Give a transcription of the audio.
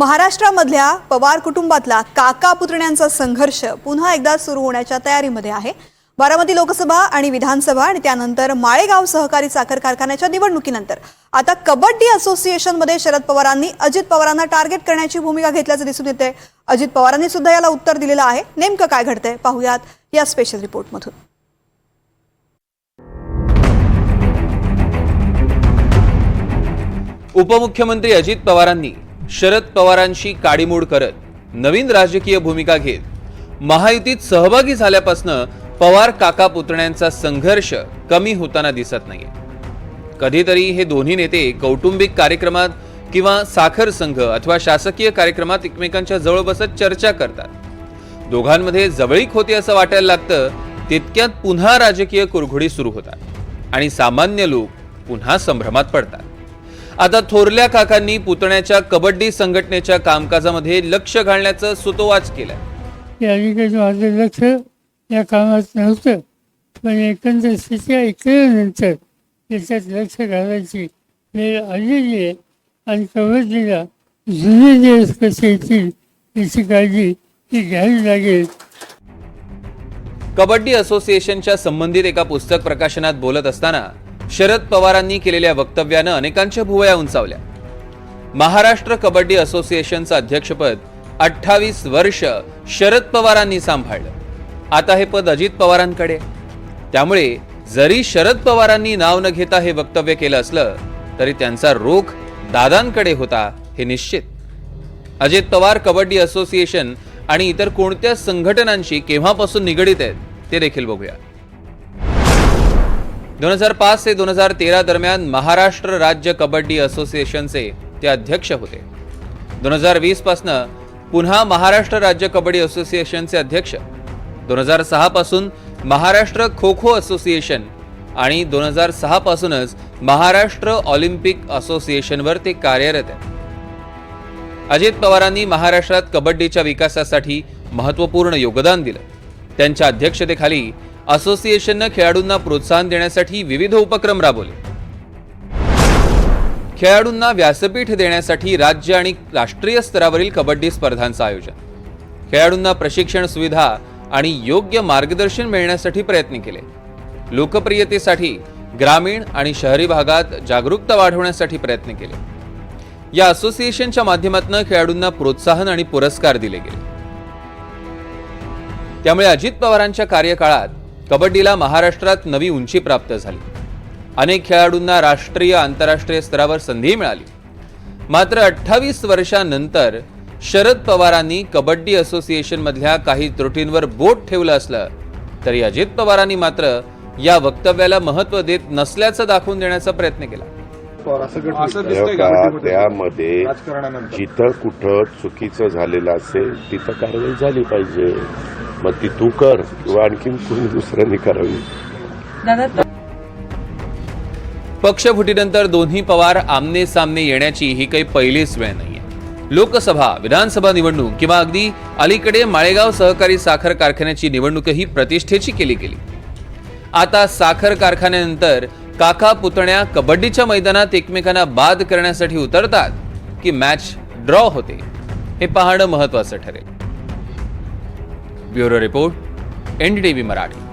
महाराष्ट्रामधल्या पवार कुटुंबातला काका पुतण्यांचा संघर्ष पुन्हा एकदा सुरू होण्याच्या तयारीमध्ये आहे. बारामती लोकसभा आणि विधानसभा आणि त्यानंतर माळेगाव सहकारी साखर कारखान्याच्या निवडणुकीनंतर. आता कबड्डी असोसिएशनमध्ये शरद पवारांनी अजित पवारांना टार्गेट करण्याची भूमिका घेतल्याचं दिसून येते अजित पवारांनी सुद्धा याला उत्तर दिलेलं आहे. नेमकं काय घडतंय पाहूयात या स्पेशल रिपोर्टमधून उपमुख्यमंत्री अजित पवारांनी शरद पवारांशी काडीमोड करत नवीन राजकीय भूमिका घेत महायुतीत सहभागी झाल्यापासनं पवार काका पुतण्यांचा संघर्ष कमी होताना दिसत नाही कधीतरी हे दोन्ही नेते कौटुंबिक कार्यक्रमात किंवा साखर संघ अथवा शासकीय कार्यक्रमात एकमेकांच्या जवळ बसत चर्चा करतात. दोघांमध्ये जवळीक होते असं वाटायला लागतं तितक्यात पुन्हा राजकीय कुरघोडी सुरू होतात आणि सामान्य लोक पुन्हा संभ्रमात पडतात. आता थोरल्या काकांनी पुतण्याच्या कबड्डी संघटनेच्या कामकाजामध्ये लक्ष घालण्याचं सुतोवाच माझं लक्ष या कामात नव्हतं पण एकंदर स्थिती ऐकल्यानंतर त्याच्यात लक्ष घालायची वेळ आलेली आहे आणि कबड्डीला जुने दिवस कसे येतील याची काळजी ही घ्यावी लागेल. कबड्डी असोसिएशनच्या संबंधित एका पुस्तक प्रकाशनात बोलत असताना शरद पवारांनी केलेल्या वक्तव्यानं अनेकांच्या भुवया उंचावल्या. महाराष्ट्र कबड्डी असोसिएशनचं अध्यक्षपद अठ्ठावीस वर्ष शरद पवारांनी सांभाळलं. आता हे पद अजित पवारांकडे. त्यामुळे जरी शरद पवारांनी नाव न घेता हे वक्तव्य केलं असलं तरी त्यांचा रोख दादांकडे होता हे निश्चित. अजित पवार कबड्डी असोसिएशन आणि इतर कोणत्या संघटनांशी केव्हापासून निगडीत आहेत ते देखील बघूया. दोन हजार पाच ते दोन हजार तेरा दरम्यान महाराष्ट्र राज्य कबड्डी असोसिएशनचे ते अध्यक्ष होते. दोन हजार वीसपासनं पुन्हा महाराष्ट्र राज्य कबड्डी असोसिएशनचे अध्यक्ष. दोन हजार सहापासून महाराष्ट्र खो खो असोसिएशन आणि दोन हजार सहापासूनच महाराष्ट्र ऑलिम्पिक असोसिएशनवर ते कार्यरत आहे अजित पवारांनी महाराष्ट्रात कबड्डीच्या विकासासाठी महत्त्वपूर्ण योगदान दिलं. त्यांच्या अध्यक्षतेखाली असोसिएशननं खेळाडूंना प्रोत्साहन देण्यासाठी विविध उपक्रम राबवले. खेळाडूंना व्यासपीठ देण्यासाठी राज्य आणि राष्ट्रीय स्तरावरील कबड्डी स्पर्धांचं आयोजन. खेळाडूंना प्रशिक्षण सुविधा आणि योग्य मार्गदर्शन मिळण्यासाठी प्रयत्न केले. लोकप्रियतेसाठी ग्रामीण आणि शहरी भागात जागरूकता वाढवण्यासाठी प्रयत्न केले. या असोसिएशनच्या माध्यमातून खेळाडूंना प्रोत्साहन आणि पुरस्कार दिले गेले. त्यामुळे अजित पवारांच्या कार्यकाळात कबड्डीला महाराष्ट्रात नवी उंची प्राप्त झाली. अनेक खेळाडूंना राष्ट्रीय आंतरराष्ट्रीय स्तरावर संधी मिळाली. मात्र अठ्ठावीस वर्षानंतर शरद पवारांनी कबड्डी असोसिएशन मधल्या काही त्रुटींवर बोट ठेवलं असलं तरी अजित पवारांनी मात्र या वक्तव्याला महत्त्व देत नसल्याचं दाखवून देण्याचा प्रयत्न केला. असं तेव्हा दिसतंय का? का भेटीमध्ये? त्यामध्ये जिथं कुठं चुकीचं झालेलं असेल तिथं कारवाई झाली पाहिजे. मग ती तू कर किंवा आणखीन कोणी दुसऱ्यांनी करावी. पक्षफुटीनंतर दोन्ही पवार आमने सामने येण्याची ही काही पहिलीच वेळ नाहीये. लोकसभा विधानसभा निवडणूक किंवा अगदी अलीकडे माळेगाव सहकारी साखर कारखान्याची निवडणूकही प्रतिष्ठेची केली गेली. आता साखर कारखान्यानंतर काका पुतण्या कबड्डीच्या मैदानात एकमेकांना बाद करण्यासाठी उतरतात की मॅच ड्रॉ होते. हे पाहणं महत्वाचं ठरेल. Bureau report NDTV Marathi.